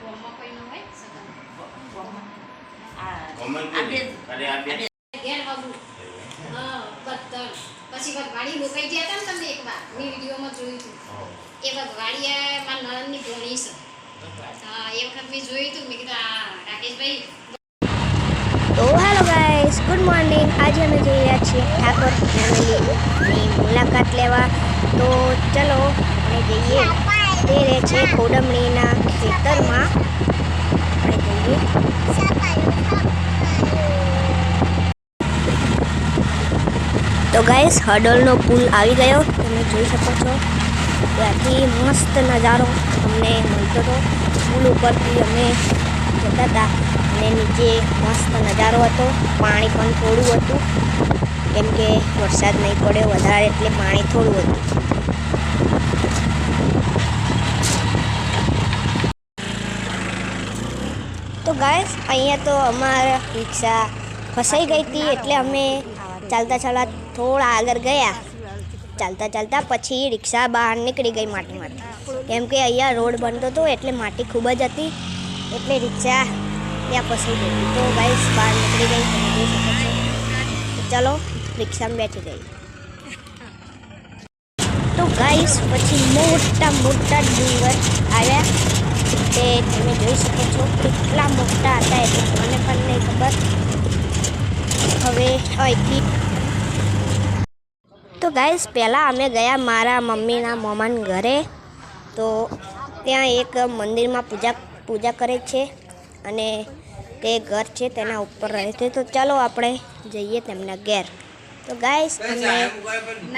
ગોમમાં કોઈ ન હોય સગન પછી વગવાડી મુકાઈ ગયા હતા ને તમને એકવાર? મેં વિડીયોમાં જોયું હતું. એ વગવાડી મારા નણંદની ભોણી છે. હા એ વખત મેં જોયું હતું. મેં કીધું આ રાકેશભાઈ. તો હેલો ગાઈસ ગુડ મોર્નિંગ આજે અમે જઈ રહ્યા છીએ ઠાકોર ફેમિલીની મુલાકાત લેવા. તો ચલો આપણે જઈએ. તે રહે છે કોડમણીના ખેતરમાં તો ગાઈસ હડલનો પુલ આવી ગયો. તમે જોઈ શકો છો. ત્યાંથી મસ્ત નજારો અમને મળતો હતો. પુલ ઉપરથી અમે જતા હતા અને નીચે મસ્ત નજારો હતો. પાણી પણ થોડું હતું. કેમ કે વરસાદ નહીં પડ્યો વધારે એટલે પાણી થોડું હતું. ગાઈસ, અહીંયા તો અમારા રિક્ષા ફસાઈ ગઈ હતી એટલે અમે ચાલતા ચાલતા થોડા આગળ ગયા. ચાલતા ચાલતા પછી રિક્ષા બહાર નીકળી ગઈ માટીમાંથી. કેમ કે અહીંયા રોડ બનતો હતો એટલે માટી ખૂબ જ હતી, એટલે રિક્ષા ત્યાં ફસાઈ ગઈ. હતી. તો ગાઈસ, બહાર નીકળી ગઈ, તમે જોઈ શકો છો. તો ચલો, રિક્ષામાં બેઠી ગઈ. તો ગાઈસ, પછી મોટા મોટા ડુંગર આવ્યા. તે તમે જોઈ શકો છો. કેટલા મોટા હતા એટલે મને પણ નહીં ખબર. હવે અહીંથી તો ગાઈસ પહેલાં અમે ગયા મારા મમ્મીના મોમાન ઘરે. તો ત્યાં એક મંદિરમાં પૂજા પૂજા કરે છે અને તે ઘર છે તેના ઉપર રહે છે. તો ચાલો આપણે જઈએ તેમના ઘેર. તો ગાઈસ અમે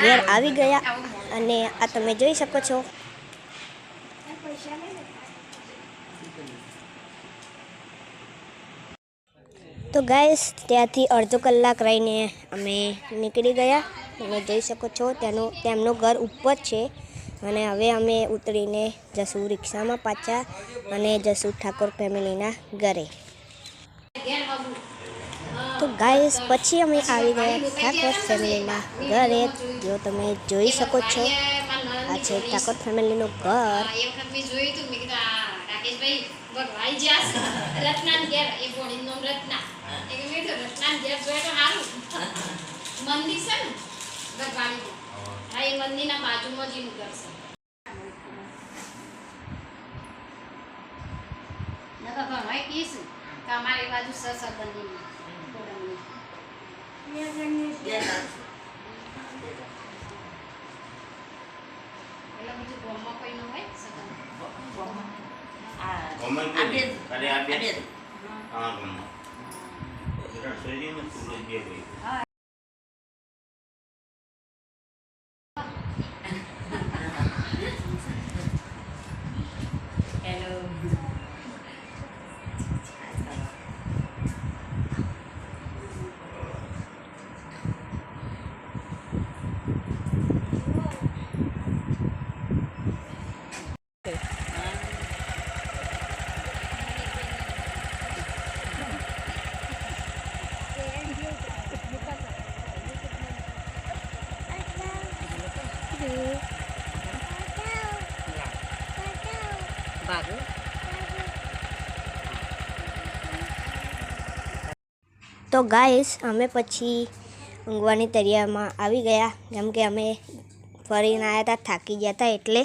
ઘેર આવી ગયા અને આ તમે જોઈ શકો છો. તો ગાઈસ ત્યાંથી અડધો કલાક રહીને અમે નીકળી ગયા. તમે જોઈ શકો છો તેનું તેમનું ઘર ઉપર છે. અને હવે અમે ઉતરીને જશું રિક્ષામાં પાછા અને જશું ઠાકોર ફેમિલીના ઘરે. તો ગાઈસ પછી અમે આવી ગયા ઠાકોર ફેમિલીના ઘરે. જો તમે જોઈ શકો છો, આ છે ઠાકોર ફેમિલીનું ઘર. રાકેશભાઈ વગવાડી જ્યાં રત્નાન ઘેર, એ ભોળીનું નામ રત્ના એ કે કીધું, રત્નાન ઘેર જોયે તો સારું મંદિર છે ને ભગવાનનું હા, એ મંદિરના બાજુમાં જ એનું ઘર છે. નકર બાજુ સ સ એટલે બીજું ગોમમાં કોઈ ન હોય સગન કોમન અરે આ બે હા કોમન શરીરમાં સૂરજ જે હોય તો ગાઈસ અમે પછી ઊંઘવાની તૈયારીમાં આવી ગયા. કેમ કે અમે ફરીને આવ્યા હતા થાકી ગયા હતા એટલે